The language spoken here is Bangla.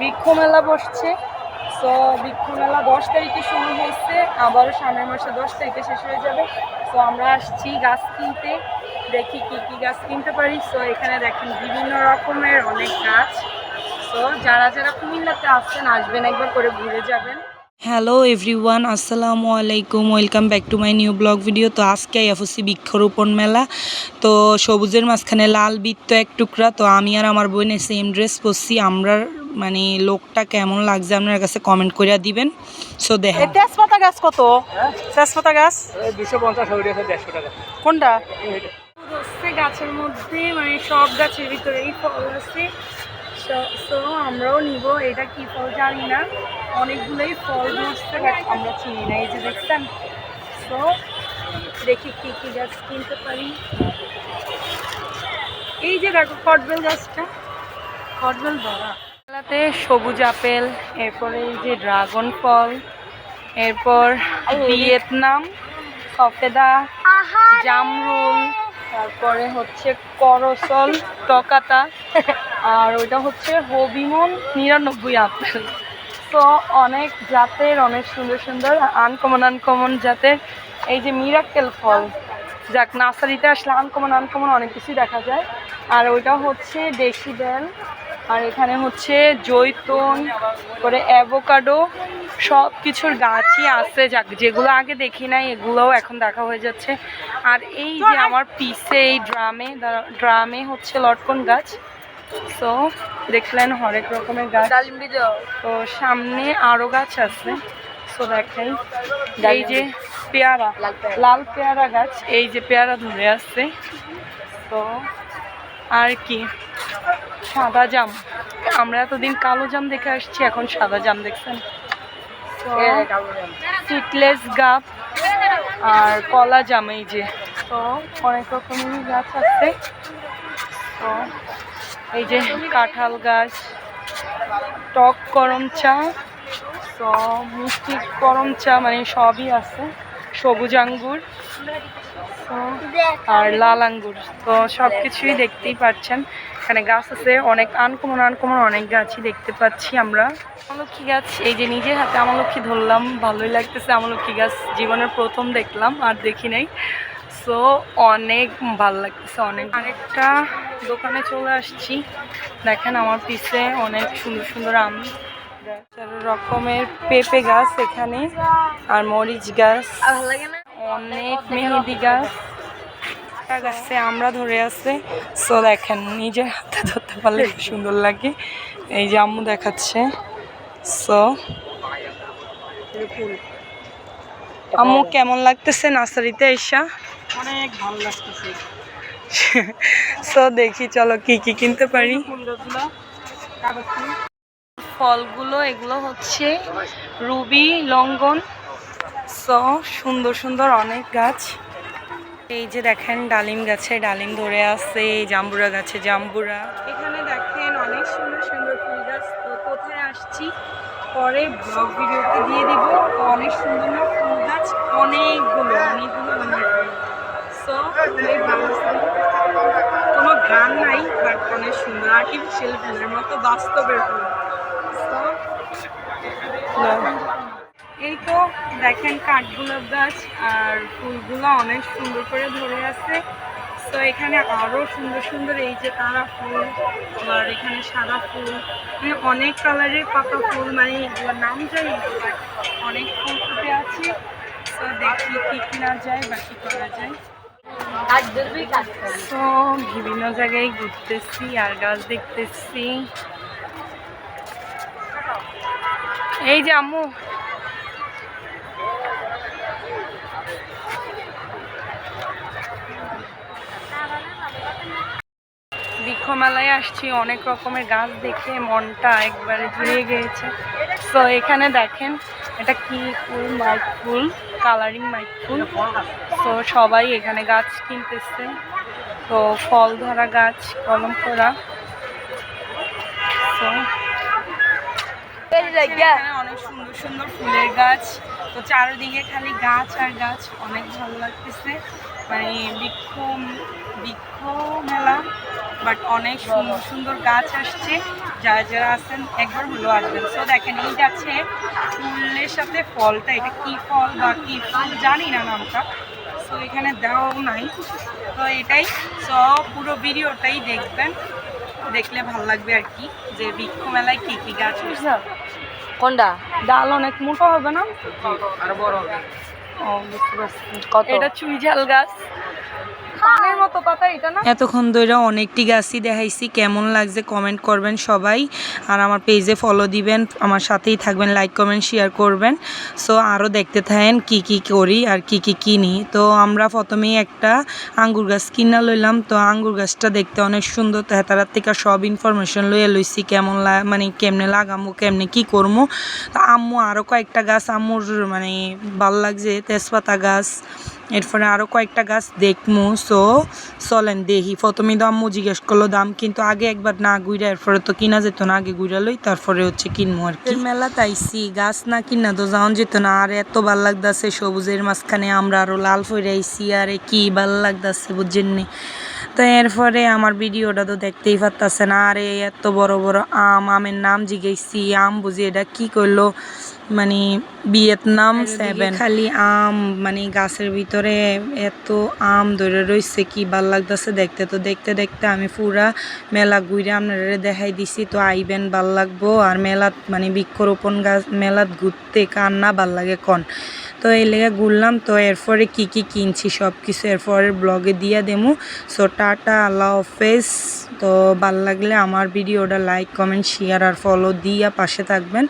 বৃক্ষ মেলা বসছে। সো বৃক্ষ মেলা দশ তারিখে শুরু হয়েছে, আবারও সামনের মাসে দশ তারিখে শেষ হয়ে যাবে। সো আমরা আসছি গাছ কিনতে, দেখি কি কি গাছ কিনতে পারি। সো এখানে দেখেন বিভিন্ন রকমের অনেক গাছ। তো যারা যারা কুমিল্লাতে আসছেন আসবেন একবার করে, ঘুরে যাবেন। হ্যালো এভরিওয়ান আসসালামু আলাইকুম। Welcome back to my new blog video তো আজকে এফওসি বৃক্ষরোপণ মেলা। তো সবুজের মাঝখানে লাল বৃত্ত এক টুকরা। তো আমি আর আমার বোনে সেম ড্রেস পরছি। আমরা মানে লোকটা কেমন লাগছে আপনার কাছে কমেন্ট করে দিবেন। সো এই দেখেন তেজপাতা গাছ কত? তেজপাতা গাছ? দুশো পঞ্চাশ হয়ে গেছে দেড়শো টাকা। কোনটা? গাছের মধ্যে মানে সব গাছের ভিতরেই ফল আছে। সো আমরাও নিব। এটা কি ফল জানি না। অনেকগুলোই ফল ধরছে but আমরা চিনি না। এই যে দেখছেন? সো দেখি কি কি গাছ কিনতে পারি। এই যে দেখো কটবেল গাছটা। কটবেল ভরা মেলাতে সবুজ আপেল এরপরে এই যে ড্রাগন ফল এরপর ভিয়েতনাম সফেদা জামরুল তারপরে হচ্ছে করসল টকাতা আর ওইটা হচ্ছে হবিমন নিরানব্বই আপেল। তো অনেক জাতের অনেক সুন্দর সুন্দর আনকমন আনকমন জাতের এই যে মিরাক্কেল ফল। যাক নার্সারিতে আসলে আনকমন আনকমন অনেক কিছুই দেখা যায়। আর ওইটা হচ্ছে দেশি বেল আর এখানে হচ্ছে জৈতন করে অ্যাভোকাডো সব কিছুর গাছই আছে যাক যেগুলো আগে দেখি নাই এগুলোও এখন দেখা হয়ে যাচ্ছে। আর এই যে আমার পিসে এই ড্রামে ড্রামে হচ্ছে লটকন গাছ। তো দেখলেন হরেক রকমের গাছ। তো সামনে আরও গাছ আছে। তো দেখাই এই যে পেয়ারা লাল পেয়ারা। গাছ এই যে পেয়ারা ধরে আসছে তো আর কি? সাদা জাম। আমরা এতদিন কালো জাম দেখে আসছি এখন সাদা জাম দেখছেন। সিটলেস গাপ আর কলা জাম এই যে। তো অনেক রকমেরই গাছ আছে। তো এই যে কাঁঠাল গাছ টক করম চা তো মিষ্টি করম চা মানে সবই আছে। সবুজ আঙ্গুর আর লাল আঙ্গুর তো সব কিছুই দেখতেই পাচ্ছেন। এখানে গাছ আছে অনেক আনকমন আনকমন অনেক গাছই দেখতে পাচ্ছি আমরা। আমলক্ষী গাছ এই যে নিজের হাতে আমলক্ষী ধরলাম ভালোই লাগতেছে আমলক্ষী গাছ। জীবনের প্রথম দেখলাম আর দেখি নাই। সো অনেক ভালো লাগতেছে অনেক। আরেকটা দোকানে চলে আসছি। দেখেন আমার পিছে অনেক সুন্দর সুন্দর আম রকমের পেঁপে গাছ এখানে আর মরিচ গাছ অনেক মেহেদি গাছ। একটা গাছে আমরা ধরে আছে। সো দেখেন নিজের হাতে ধরতে পারলে সুন্দর লাগে। এই যে আম্মু দেখাচ্ছে। সো আম্মু কেমন লাগতেছে নার্সারিতে এসা? অনেক ভালো লাগতেছে। সো দেখি চলো কি কি কিনতে পারি। ফুলগুলো ফলগুলো এগুলো হচ্ছে রুবি লঙ্গন। সো সুন্দর সুন্দর অনেক গাছ। এই যে দেখেন ডালিম গাছে, ডালিম ধরে আছে জাম্বুরা গাছে জাম্বুরা। এখানে দেখেন অনেক সুন্দর সুন্দর ফুল গাছ। তো কোথায় আসছি? পরে ব্লগ ভিডিওতে দিয়ে দিব। অনেক সুন্দর না ফুল গাছ? অনেকগুলো অনেকগুলো অনেক কোনো গান নাই বাট অনেক সুন্দর। আর্টিফিশিয়াল ফুলের মতো বাস্তবের ফুল। এই তো দেখেন কাঠগোলাপ গাছ আর ফুলগুলো অনেক সুন্দর করে ধরে আছে। তো এখানে আরও সুন্দর সুন্দর এই যে তারা ফুল আর এখানে সাদা ফুল মানে অনেক কালারের পাতা ফুল মানে এগুলোর নাম জানি but অনেক ফুল ফুটে আছে। তো দেখি কি কিনা যায় বা কি করা যায়। তো বিভিন্ন জায়গায় ঘুরতেছি আর গাছ দেখতেছি। এই যে আম্মু বৃক্ষ মেলায় আসছি অনেক রকমের গাছ দেখে মনটা একবারে জুড়িয়ে গিয়েছে। তো এখানে দেখেন এটা কি ফুল? মাইক ফুল কালারিং মাইক ফুল। তো সবাই এখানে গাছ কিনতেছে। তো ফল ধরা গাছ কলম করা তো এখানে অনেক সুন্দর সুন্দর ফুলের গাছ। তো চারিদিকে খালি গাছ আর গাছ, অনেক ভালো লাগতেছে। মানে বৃক্ষ বৃক্ষ মেলা বাট অনেক সুন্দর সুন্দর গাছ আসছে। যারা যারা আছেন, একবার হলো আসবেন। সো দেখেন, এই গাছে ফুলের সাথে ফলটা। এটা কি ফল বা কি ফুল জানি না নামটা। সো এখানে দেওয়াও নাই। তো এটাই। সো পুরো ভিডিওটাই দেখবেন। দেখলে ভালো লাগবে আর কি, যে বৃক্ষ মেলায় কী কী গাছ হয়েছে কোনটা? ডাল অনেক মোটা হবে না? আর বড় হবে। এটা চুই ঝাল গাছ। এতক্ষণ ধরে অনেকটি গাছই দেখাইছি। কেমন লাগছে কমেন্ট করবেন সবাই। আর আমার পেজে ফলো দিবেন আমার সাথেই থাকবেন লাইক কমেন্ট শেয়ার করবেন। সো আরও দেখতে থাকেন কি কি করি আর কি কি কিনি। তো আমরা প্রথমেই একটা আঙ্গুর গাছ কিনা লইলাম। তো আঙ্গুর গাছটা দেখতে অনেক সুন্দর। তো হেতারার থেকে সব ইনফরমেশন লইয়া লইছি কেমন মানে কেমনে লাগামো কেমনে কি করব তো আম্মু আরও কয়েকটা গাছ আম্মুর মানে ভালো লাগছে। তেজপাতা গাছ, এরপরে আরও কয়েকটা গাছ দেখমু। সো চলেন দেখি। প্রথমে তো আম্মু জিজ্ঞেস করল দাম, কিন্তু আগে একবার না গুইরা, এরপরে তো কিনা যেত না, আগে গুইরা লই, তারপরে হচ্ছে কিনবো আর কি। মেলা তাইছি গাছ না কিনা তো যাওয়ান যেত না, আর এত ভালো লাগতাছে সবুজের মাঝখানে, আমরা আরও লাল ফইরে আইছি, আরে কি ভালো লাগতাছে বুঝছেন নি। তো এরপরে আমার ভিডিওটা তো দেখতেই পারতাছেন না আরে এত বড় বড় আম, আমের নাম জিজ্ঞেসছি, আম বুঝি এটা কি করল মানে ভিয়েতনাম সেভেন খালি আম মানে গাছের ভিতরে এত আম ধরে রয়েছে কি ভালো লাগতেছে দেখতে। তো দেখতে দেখতে আমি পুরা মেলা ঘুরে আপনারা দেখাই দিছি তো আইবেন ভালো লাগবো। আর মেলাত মানে বৃক্ষরোপণ গাছ মেলাত ঘুরতে কার না ভালো লাগে কন? তো এই লেগে ঘুরলাম তো এরপরে কি কি কিনছি সব কিছু এরপরে ব্লগে দিয়ে দেবো সো টাটা আল্লাহ হাফেজ। তো ভালো লাগলে আমার ভিডিওটা লাইক কমেন্ট শেয়ার আর ফলো দিয়া পাশে থাকবেন।